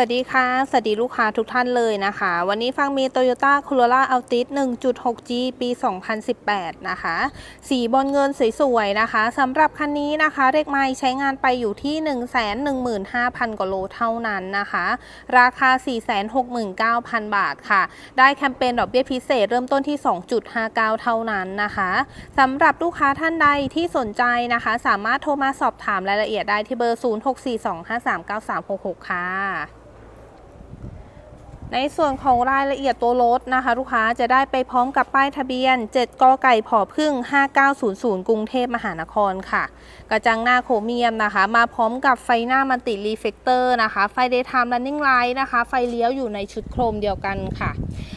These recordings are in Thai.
วัสดีค่ะ สวัสดีลูกค้าทุกท่านเลยนะคะ วันนี้ฟังมี Toyota Corolla Altis 1.6G ปี 2018 นะคะ สีบอลเงินสวยๆ นะคะสำหรับคันนี้นะคะเลขไม้ใช้งานไปอยู่ที่ 115,000 กว่าโลเท่านั้นนะคะ ราคา 469,000 บาทค่ะ ได้แคมเปญดอกเบี้ยพิเศษเริ่มต้นที่ 2.59 เท่านั้นนะคะสำหรับลูกค้าท่านใดที่สนใจนะคะ สามารถโทรมาสอบถามรายละเอียดได้ที่เบอร์ 0642539366 ค่ะ ในส่วนของรายละเอียดตัวรถนะคะ ลูกค้าจะได้ไปพร้อมกับป้ายทะเบียน 7 กไก่ผอพึ่ง 5900 กรุงเทพมหานครค่ะ กระจังหน้าโครเมียมนะคะ มาพร้อมกับไฟหน้ามันติรีเฟกเตอร์นะคะ ไฟ daytime running light นะคะ ไฟเลี้ยวอยู่ในชุดโครมเดียวกันค่ะ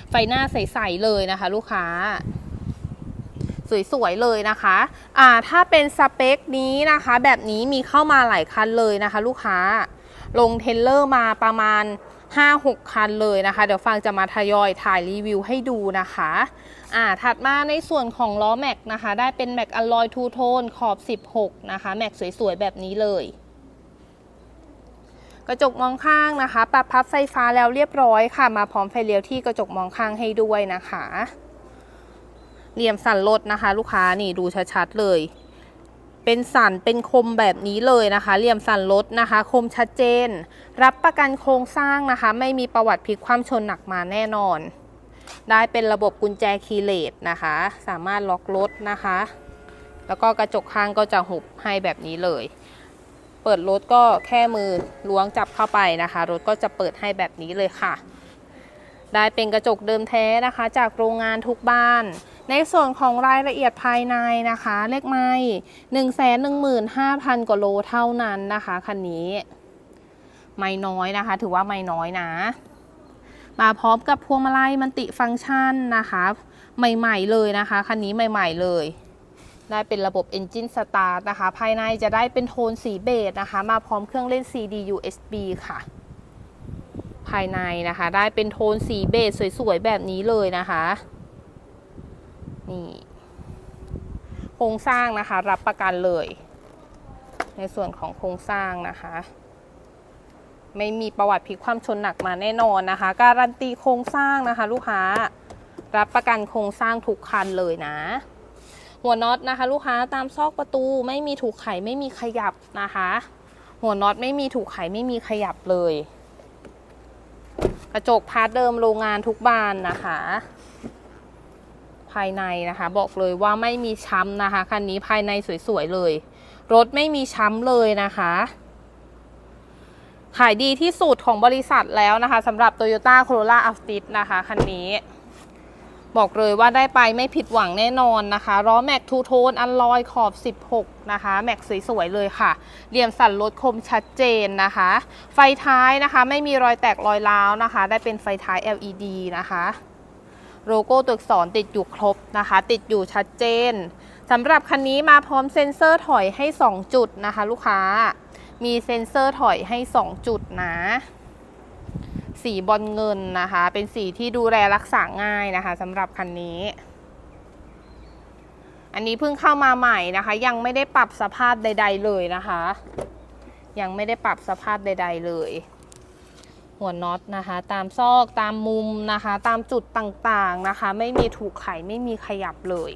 ไฟหน้าใสๆเลยนะคะ ลูกค้าสวยๆเลยนะคะ อ่า ถ้าเป็นสเปคนี้นะคะ แบบนี้มีเข้ามาหลายคันเลยนะคะ ลูกค้า ลงเทรลเลอร์มาประมาณ 5-6 คันเลยนะคะ เดี๋ยวฟังจะมาทยอยถ่ายรีวิวให้ดูนะคะอ่าถัดมาในส่วนของล้อแม็กนะคะ ได้เป็นแม็กอลลอยทูโทนขอบ 16 นะคะ แม็กสวยๆ แบบนี้เลยกระจกมองข้างนะคะ ปรับพับไฟฟ้าแล้วเรียบร้อยค่ะ มาพร้อมไฟเลี้ยวที่กระจกมองข้างให้ด้วยนะคะ เหลี่ยมสันรถนะคะ ลูกค้านี่ดูชัดๆเลย เป็นสันเป็นคมแบบนี้เลยนะคะ เหลี่ยมสันรถนะคะ คมชัดเจน รับประกันโครงสร้างนะคะ ไม่มีประวัติพลิกคว่ำชนหนักมาแน่นอน ได้เป็นระบบกุญแจคีย์เลสนะคะ สามารถล็อกรถนะคะ แล้วก็กระจกข้างก็จะหุบให้แบบนี้เลย เปิดรถก็แค่มือล้วงจับเข้าไปนะคะ รถก็จะเปิดให้แบบนี้เลยค่ะ ได้เป็นกระจกเดิมแท้นะคะ จากโรงงานทุกบ้าน ในส่วนของรายละเอียดภายในนะคะ เลขไม้หนึ่งแสนหนึ่งหมื่นห้าพันกว่าโลเท่านั้นนะคะคันนี้ ไม่น้อยนะคะ ถือว่าไม่น้อยนะ มาพร้อมกับพวงมาลัยมันติฟังก์ชันนะคะ ใหม่ๆเลยนะคะคันนี้ใหม่ ๆ เลยได้เป็นระบบ Engine Start นะคะ ภายในจะได้เป็นโทนสีเบจนะคะ มาพร้อมเครื่องเล่น CD USB ค่ะ ภายในนะคะ ได้เป็นโทนสีเบจสวยๆ แบบนี้เลยนะคะ นี่โครงสร้างนะคะ รับประกันเลย ในส่วนของโครงสร้างนะคะ ไม่มีประวัติพลิกความชนหนักมาแน่นอนนะคะ การันตีโครงสร้างนะคะ ลูกค้ารับประกันโครงสร้างทุกคันเลยนะ หัวน็อตนะคะ ลูกค้าตามซอกประตูไม่มีถูกไขไม่มีขยับนะคะ หัวน็อตไม่มีถูกไขไม่มีขยับเลย กระจกพาร์ทเดิมโรงงานทุกบานนะคะ ภายในนะคะ บอกเลยว่าไม่มีช้ำนะคะคันนี้ภายในสวยๆเลย รถไม่มีช้ำเลยนะคะ ขายดีที่สุดของบริษัทแล้วนะคะสำหรับ Toyota Corolla Altis นะคะคันนี้ บอกเลยว่าได้ไปไม่ผิดหวังแน่นอนนะคะล้อแม็กทูโทนอันลอยขอบ 16 นะคะ แม็กสวยๆเลยค่ะเหลี่ยมสันรถคมชัดเจนนะคะ ไฟท้ายนะคะ ไม่มีรอยแตกรอยร้าวนะคะ ได้เป็นไฟท้าย LED นะคะ โลโก้ตัวอักษรติดอยู่ครบนะคะ ติดอยู่ชัดเจนสำหรับคันนี้มาพร้อมเซ็นเซอร์ถอยให้ 2 จุดนะคะ ลูกค้า มีเซ็นเซอร์ถอยให้ 2 จุดนะ สีบอลเงินนะคะ เป็นสีที่ดูแลรักษาง่ายนะคะสำหรับคันนี้ อันนี้เพิ่งเข้ามาใหม่นะคะ ยังไม่ได้ปรับสภาพใด ๆ เลยนะคะ ยังไม่ได้ปรับสภาพใด ๆ เลย หัวน็อตนะคะ ตามซอกตามมุมนะคะ ตามจุดต่างๆนะคะ ไม่มีถูกไขไม่มีขยับเลย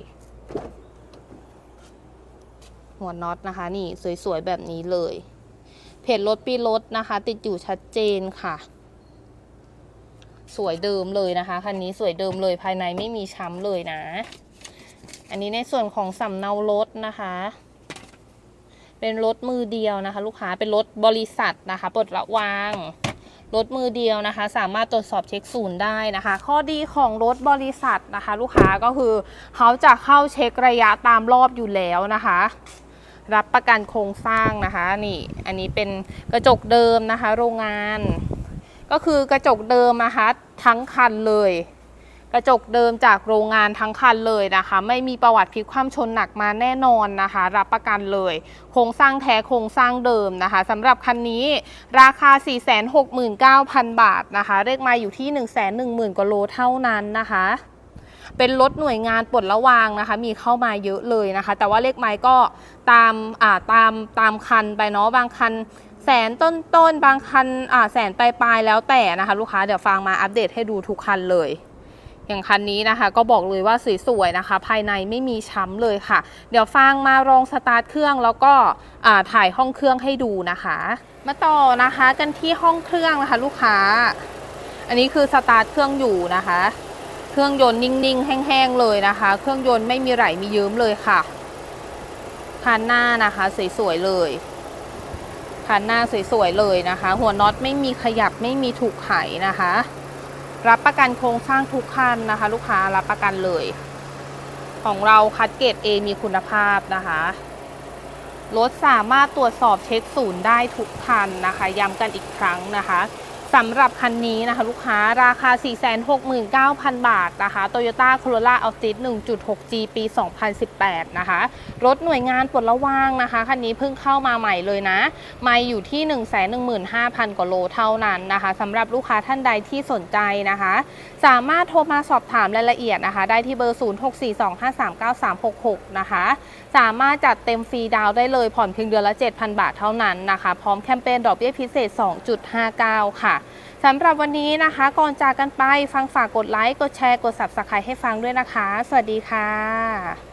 หัวน็อตนะคะ นี่สวยๆแบบนี้เลย เพจรถปีรถนะคะ ติดอยู่ชัดเจนค่ะ สวยเดิมเลยนะคะคันนี้สวยเดิมเลยภายในไม่มีช้ำเลยนะ อันนี้ในส่วนของสำเนารถนะคะเป็นรถมือเดียวนะคะ ลูกค้าเป็นรถบริษัทนะคะปลดระวาง รถมือเดียวนะคะ สามารถตรวจสอบเช็คศูนย์ได้นะคะ ข้อดีของรถบริษัทนะคะ ลูกค้าก็คือเขาจะเข้าเช็คระยะตามรอบอยู่แล้วนะคะ รับประกันโครงสร้างนะคะนี่อันนี้เป็นกระจกเดิมนะคะ โรงงาน ก็คือกระจกเดิมนะคะทั้งคันเลย ระจกเดิมจากโรงงานทั้งคันเลยนะคะ ไม่มีประวัติพลิกคว่ำชนหนักมาแน่นอนนะคะ รับประกันเลย โครงสร้างแท้โครงสร้างเดิมนะคะสำหรับคันนี้ราคา 469,000 บาทนะคะเลขมาอยู่ที่ 110,000กว่าโลเท่านั้นนะคะเป็นรถหน่วยงานปลดระวางนะคะ มีเข้ามาเยอะเลยนะคะ แต่ว่าเลขไม้ก็ตามอ่าตามตามคันไปเนาะบางคันแสนต้นต้นๆบางคันอ่าแสนปลายปลายๆแล้วแต่นะคะ ลูกค้าเดี๋ยวฟังมาอัปเดตให้ดูทุกคันเลย อย่างคันนี้นะคะ ก็บอกเลยว่าสวยๆนะคะ ภายในไม่มีช้ำเลยค่ะ เดี๋ยวฟังมาลองสตาร์ทเครื่องแล้วก็ถ่ายห้องเครื่องให้ดูนะคะ มาต่อนะคะกันที่ห้องเครื่องนะคะ ลูกค้า อันนี้คือสตาร์ทเครื่องอยู่นะคะ เครื่องยนต์นิ่งๆ แห้งๆเลยนะคะ เครื่องยนต์ไม่มีไหลมีเยิ้มเลยค่ะคันหน้านะคะสวยๆเลยคันหน้าสวยๆเลยนะคะ หัวน็อตไม่มีขยับไม่มีถูกไขนะคะ รับประกันโครงสร้างทุกคันนะคะ ลูกค้ารับประกันเลย ของเราคัดเกรด A มีคุณภาพนะคะรถสามารถตรวจสอบเช็คศูนย์ได้ทุกคันนะคะย้ำกันอีกครั้งนะคะ สำหรับคันนี้นะคะลูกค้าราคา 469,000 บาทนะคะ Toyota Corolla Altis 1.6G ปี 2018 นะคะ รถหน่วยงานปลดระวางนะคะ คันนี้เพิ่งเข้ามาใหม่เลยนะ ไม่อยู่ที่ 115,000 กว่าโลเท่านั้นนะคะสำหรับลูกค้าท่านใดที่สนใจนะคะ สามารถโทรมาสอบถามรายละเอียดนะคะ ได้ที่เบอร์ 0642539366 นะคะ สามารถจัดเต็มฟรีดาวได้เลยผ่อนเพียงเดือนละ 7,000 บาทเท่านั้นนะคะ พร้อมแคมเปญดอกเบี้ยพิเศษ 2.59 ค่ะสำหรับวันนี้นะคะ ก่อนจากกันไปฟังฝากกดไลค์ กดแชร์ กด Subscribe ให้ฟังด้วยนะคะ สวัสดีค่ะ